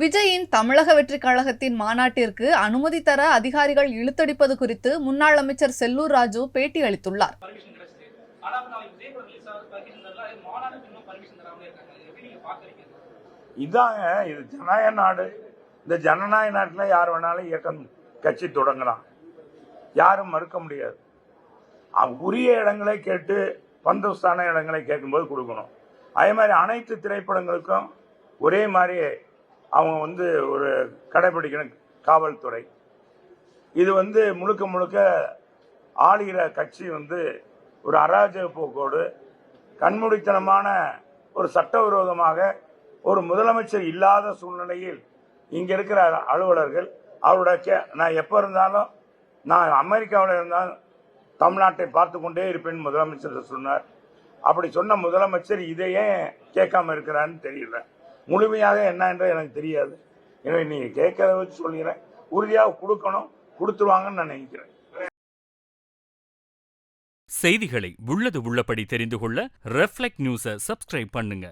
விஜயின் தமிழக வெற்றிக் கழகத்தின் மாநாட்டிற்கு அனுமதி தர அதிகாரிகள் இழுத்தடிப்பது குறித்து முன்னாள் அமைச்சர் செல்லூர் ராஜு பேட்டி அளித்துள்ளார். இதாங்க இது ஜனநாயக நாடு. இந்த ஜனநாயக நாட்டில் யார் வேணாலும் இயக்கம் கட்சி தொடங்கலாம். யாரும் மறுக்க முடியாது. உரிய இடங்களை கேட்டு பந்தோஸ்தான இடங்களை கேட்கும்போது கொடுக்கணும். அதே மாதிரி அனைத்து திரைப்படங்களுக்கும் ஒரே மாதிரி அவங்க வந்து ஒரு கடைபிடிக்கணும் காவல்துறை. இது வந்து முழுக்க முழுக்க ஆளுகிற கட்சி வந்து ஒரு அராஜக போக்கோடு கண்மூடித்தனமான ஒரு சட்டவிரோதமாக ஒரு முதலமைச்சர் இல்லாத சூழ்நிலையில் இங்கே இருக்கிற அலுவலர்கள் அவருடைய கே நான் எப்போ இருந்தாலும் நான் அமெரிக்காவில் இருந்தாலும் தமிழ்நாட்டை பார்த்து கொண்டே இருப்பேன் முதலமைச்சர் சொன்னார். அப்படி சொன்ன முதலமைச்சர் இதை ஏன் கேட்காம இருக்கிறான்னு தெரியல. முழுமையாக என்ன என்று எனக்கு தெரியாது. எனவே நீங்க கேட்கறத வச்சு சொல்லிக்கிறேன் உறுதியாக கொடுக்கணும் கொடுத்துருவாங்கன்னு நான் நினைக்கிறேன். செய்திகளை உள்ளது உள்ளபடி தெரிந்து கொள்ள ரெஃப்ளெக்ட் நியூஸை சப்ஸ்கிரைப் பண்ணுங்க.